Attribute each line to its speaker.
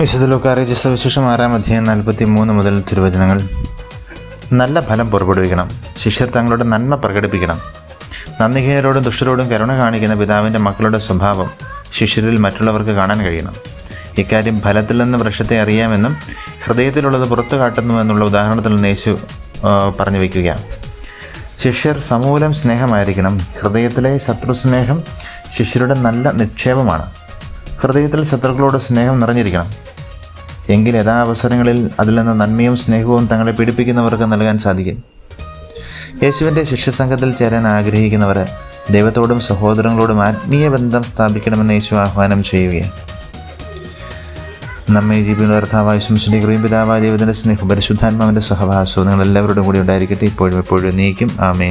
Speaker 1: വിശുദ്ധ ലോകാറിയിച്ച സവിശേഷം ആറാം അധ്യായം നാൽപ്പത്തി മൂന്ന് മുതൽ തിരുവചനങ്ങൾ. നല്ല ഫലം പുറപ്പെടുവിക്കണം. ശിഷ്യർ തങ്ങളുടെ നന്മ പ്രകടിപ്പിക്കണം. നന്ദിഹീനരോടും ദുഷ്ടരോടും കരുണ കാണിക്കുന്ന പിതാവിന്റെ മക്കളുടെ സ്വഭാവം ശിഷ്യരിൽ മറ്റുള്ളവർക്ക് കാണാൻ കഴിയണം. ഇക്കാര്യം ഫലത്തിൽ നിന്ന് വൃക്ഷത്തെ അറിയാമെന്നും ഹൃദയത്തിലുള്ളത് പുറത്തു കാട്ടുന്നുവെന്നുള്ള ഉദാഹരണത്തിൽ നിന്ന് യേശു പറഞ്ഞു വയ്ക്കുകയാണ് ശിഷ്യർ സമൂലം സ്നേഹമായിരിക്കണം. ഹൃദയത്തിലെ ശത്രുസ്നേഹം ശിഷ്യരുടെ നല്ല നിക്ഷേപമാണ്. ഹൃദയത്തിൽ ശത്രുക്കളോട് സ്നേഹം നിറഞ്ഞിരിക്കണം. എങ്കിൽ യഥാ അവസരങ്ങളിൽ അതിൽ നിന്ന് നന്മയും സ്നേഹവും തങ്ങളെ പീഡിപ്പിക്കുന്നവർക്ക് നൽകാൻ സാധിക്കും. യേശുവിന്റെ ശിഷ്യസംഘത്തിൽ ചേരാൻ ആഗ്രഹിക്കുന്നവർ ദൈവത്തോടും സഹോദരങ്ങളോടും ആത്മീയ ബന്ധം സ്ഥാപിക്കണമെന്ന് യേശു ആഹ്വാനം ചെയ്യുകയാണ്. നമ്മെ ജീവിക്കുന്ന കർത്താവായ ശംസിന്റെ ഗ്രീം പിതാവായ ദൈവത്തിന്റെ സ്നേഹം പരിശുദ്ധാത്മാവിന്റെ സഹവാസവും നിങ്ങൾ എല്ലാവരോടും കൂടി ഉണ്ടായിരിക്കട്ടെ. ഇപ്പോഴും എപ്പോഴും നീക്കും. ആമേ